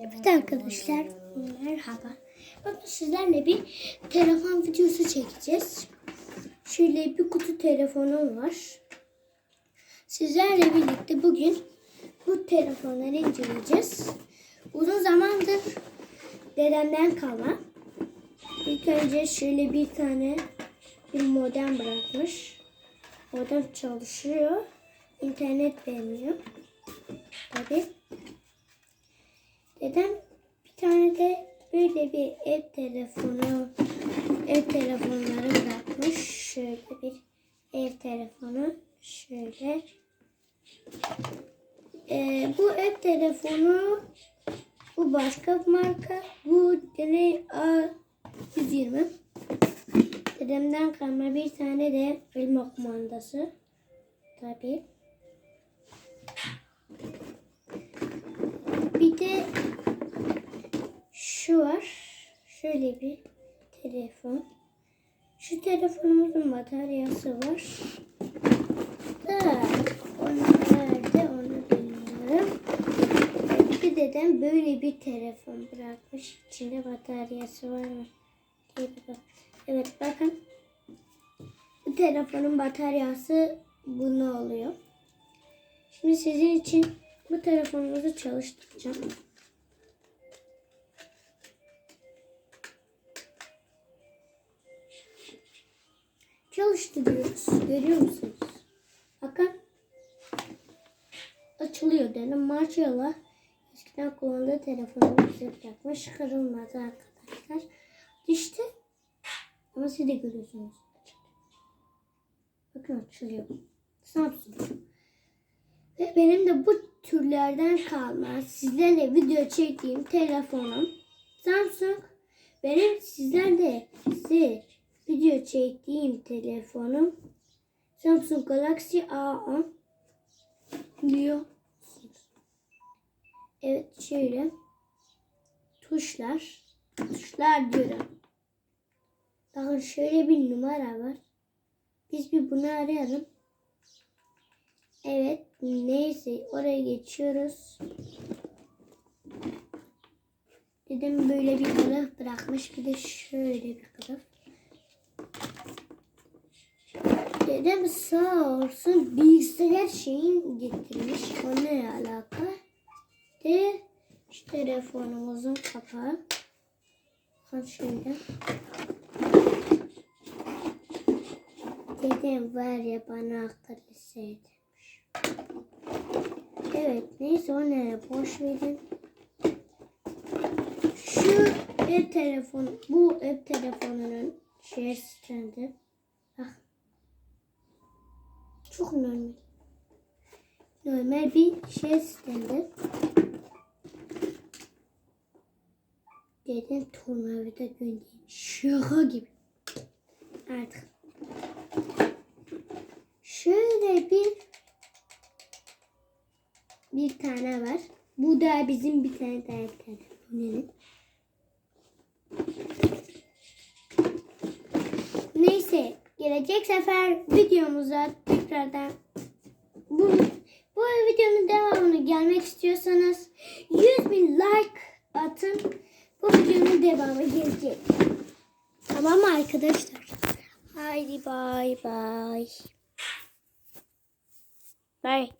Evet arkadaşlar merhaba. Bakın sizlerle bir telefon videosu çekeceğiz. Şöyle bir kutu telefonum var. Sizlerle birlikte bugün bu telefonları inceleyeceğiz. Uzun zamandır dedemden kalma. İlk önce şöyle bir tane bir modem bırakmış. Modem çalışıyor. İnternet vermiyor. Tabii. Dedem bir tane de böyle bir ev telefonu, ev telefonları bırakmış. Şöyle bir ev telefonu. Şöyle. Ee, bu ev telefonu bu başka marka. Bu deney A120. Dedemden kalma bir tane de elma kumandası. Tabii. Bir de şu var. Şöyle bir telefon. Şu telefonumuzun bataryası var. Da onu nerede onu bilmiyorum. Bir dedem böyle bir telefon bırakmış. İçinde bataryası var mı? Evet bakın. Bu telefonun bataryası bunu oluyor. Şimdi sizin için bu telefonumuzu çalıştıracağım. Çalıştırıyoruz. Görüyor musunuz? Bakın. Açılıyor dedim. Maşallah. Eskiden kullandığı telefonu bize bırakmış. Kırılmadı arkadaşlar. İşte. Ama siz de görüyorsunuz. Bakın açılıyor. Samsung. Ve benim de bu türlerden kalma sizlerle video çektiğim telefonum Samsung. Benim sizlerle size çektiğim telefonum Samsung Galaxy A10 diyor. Evet şöyle tuşlar tuşlar diyorum. Bakın şöyle bir numara var. Biz bir bunu arayalım. Evet neyse oraya geçiyoruz. Dedim böyle bir kılıf bırakmış bir de şöyle bir kılıf. Dedem sağ olsun bilgisayar şeyin getirmiş. O ne alaka? De şu telefonumuzun kapağı. Bakın şöyle. Dedem var ya bana akıllı sevdirmiş. Evet neyse o ne boş verin. Şu ev telefonu bu ev telefonunun şey stendi. Bak. Çok normal. Normal bir şey stendi. Dedem tornavida göndermiş. Şaka gibi. Artık Şöyle bir bir tane var. Bu da bizim bir tane daha telefonumuz. Neyse gelecek sefer videomuza tekrardan bu, bu videonun devamını gelmek istiyorsanız 100 bin like atın. Bu videonun devamı gelecek. Tamam mı arkadaşlar? Haydi bay bay. Bye.